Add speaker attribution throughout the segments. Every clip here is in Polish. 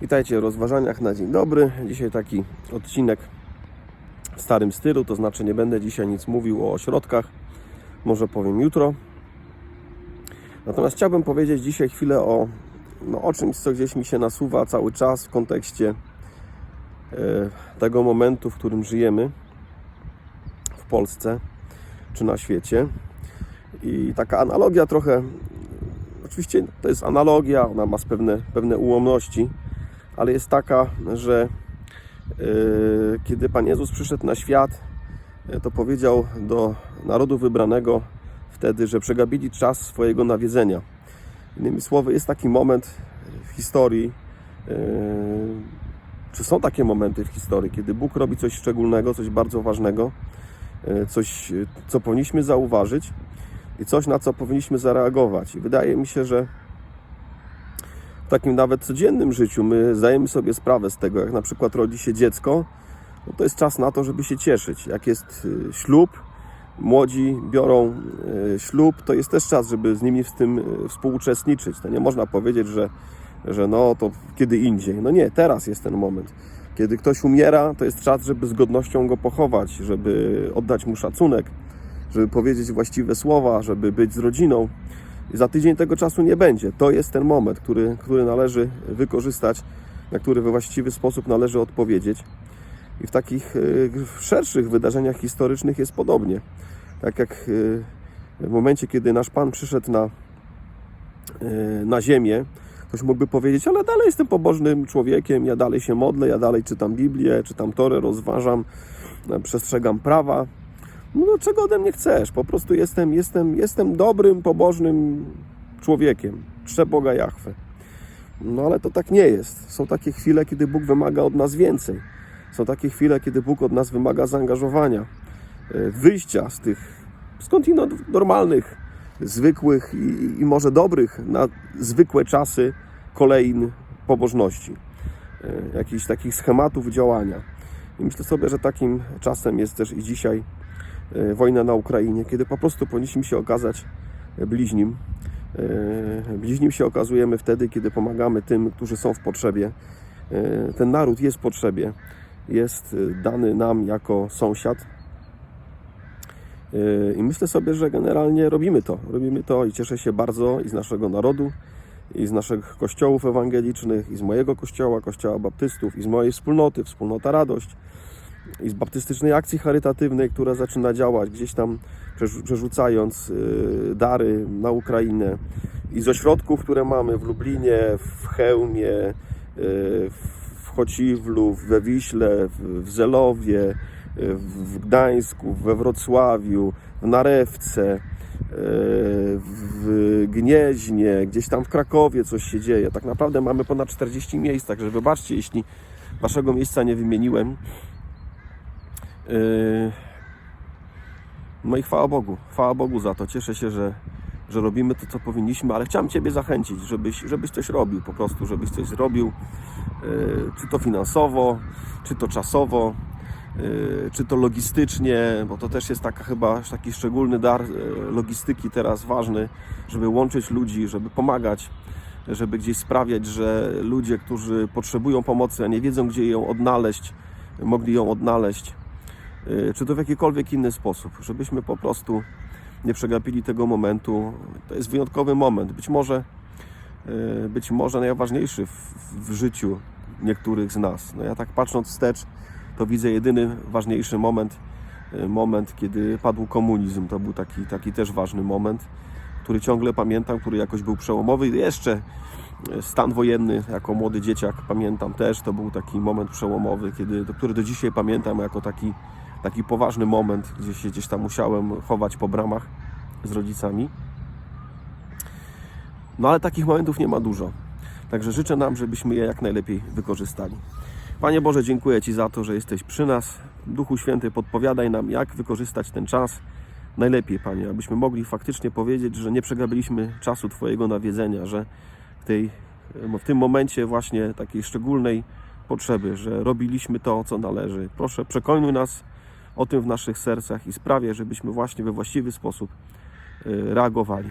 Speaker 1: Witajcie w rozważaniach na dzień dobry. Dzisiaj taki odcinek w starym stylu, to znaczy nie będę dzisiaj nic mówił o ośrodkach, może powiem jutro. Natomiast chciałbym powiedzieć dzisiaj chwilę o, no, o czymś, co gdzieś mi się nasuwa cały czas w kontekście e, tego momentu, w którym żyjemy w Polsce czy na świecie. I taka analogia trochę, oczywiście to jest analogia, ona ma pewne, pewne ułomności, ale jest taka, że yy, kiedy Pan Jezus przyszedł na świat, yy, to powiedział do narodu wybranego wtedy, że przegabili czas swojego nawiedzenia. Innymi słowy, jest taki moment w historii, yy, czy są takie momenty w historii, kiedy Bóg robi coś szczególnego, coś bardzo ważnego, coś, co powinniśmy zauważyć i coś, na co powinniśmy zareagować. I wydaje mi się, że takim nawet codziennym życiu my zdajemy sobie sprawę z tego, jak na przykład rodzi się dziecko, no to jest czas na to, żeby się cieszyć. Jak jest y, ślub, młodzi biorą y, ślub, to jest też czas, żeby z nimi w tym y, współuczestniczyć. To nie można powiedzieć, że, że no to kiedy indziej. No nie, teraz jest ten moment. Kiedy ktoś umiera, to jest czas, żeby z godnością go pochować, żeby oddać mu szacunek, żeby powiedzieć właściwe słowa, żeby być z rodziną. Za tydzień tego czasu nie będzie. To jest ten moment, który, który należy wykorzystać, na który we właściwy sposób należy odpowiedzieć. I w takich y, szerszych wydarzeniach historycznych jest podobnie. Tak jak y, w momencie, kiedy nasz Pan przyszedł na, y, na ziemię, ktoś mógłby powiedzieć, ale dalej jestem pobożnym człowiekiem, ja dalej się modlę, ja dalej czytam Biblię, czytam Torę, rozważam, e, przestrzegam prawa. No czego ode mnie chcesz? Po prostu jestem, jestem, jestem dobrym, pobożnym człowiekiem. Czczę Boga Jahwe. No ale to tak nie jest. Są takie chwile, kiedy Bóg wymaga od nas więcej. Są takie chwile, kiedy Bóg od nas wymaga zaangażowania, e, wyjścia z tych skądinąd normalnych, zwykłych i, i może dobrych na zwykłe czasy kolejn pobożności. E, Jakichś takich schematów działania. I myślę sobie, że takim czasem jest też i dzisiaj wojna na Ukrainie, kiedy po prostu powinniśmy się okazać bliźnim. E, Bliźnim się okazujemy wtedy, kiedy pomagamy tym, którzy są w potrzebie. E, Ten naród jest w potrzebie, jest e, dany nam jako sąsiad. E, I myślę sobie, że generalnie robimy to. Robimy to i cieszę się bardzo i z naszego narodu, i z naszych kościołów ewangelicznych, i z mojego kościoła, kościoła baptystów, i z mojej wspólnoty, wspólnota Radość i z baptystycznej akcji charytatywnej, która zaczyna działać gdzieś tam przerzu- przerzucając y, dary na Ukrainę i z ośrodków, które mamy w Lublinie, w Chełmie, y, w Chociwlu, we Wiśle, w- Zelowie, y, w Gdańsku, we Wrocławiu, w Narewce, w Gnieźnie, gdzieś tam w Krakowie coś się dzieje. Tak naprawdę mamy ponad 40 miejsc, także wybaczcie, jeśli waszego miejsca nie wymieniłem. Yy, No i chwała Bogu, chwała Bogu za to. Cieszę się, że, że robimy to, co powinniśmy, ale chciałem Ciebie zachęcić, żebyś, żebyś coś robił, po prostu, żebyś coś zrobił, yy, czy to finansowo, czy to czasowo, yy, czy to logistycznie, bo to też jest taka chyba taki szczególny dar logistyki teraz ważny, żeby łączyć ludzi, żeby pomagać, żeby gdzieś sprawiać, że ludzie, którzy potrzebują pomocy, a nie wiedzą, gdzie ją odnaleźć, mogli ją odnaleźć czy to w jakikolwiek inny sposób, żebyśmy po prostu nie przegapili tego momentu. To jest wyjątkowy moment, być może, y, być może najważniejszy w, w życiu niektórych z nas. No ja tak patrząc wstecz, to widzę jedyny ważniejszy moment, y, moment, kiedy padł komunizm. To był taki, taki też ważny moment, który ciągle pamiętam, który jakoś był przełomowy. Jeszcze y, stan wojenny, jako młody dzieciak, pamiętam też, to był taki moment przełomowy, kiedy, który do dzisiaj pamiętam jako taki taki poważny moment, gdzie się gdzieś tam musiałem chować po bramach z rodzicami. No ale takich momentów nie ma dużo. Także życzę nam, żebyśmy je jak najlepiej wykorzystali. Panie Boże, dziękuję Ci za to, że jesteś przy nas. Duchu Święty, podpowiadaj nam, jak wykorzystać ten czas najlepiej, Panie, abyśmy mogli faktycznie powiedzieć, że nie przegabiliśmy czasu Twojego nawiedzenia, że w, tej, w tym momencie właśnie takiej szczególnej potrzeby, że robiliśmy to, co należy. Proszę, przekonuj nas o tym w naszych sercach i sprawię, żebyśmy właśnie we właściwy sposób y, reagowali.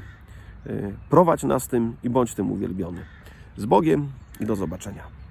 Speaker 1: Y, Prowadź nas tym i bądź tym uwielbiony. Z Bogiem i do zobaczenia.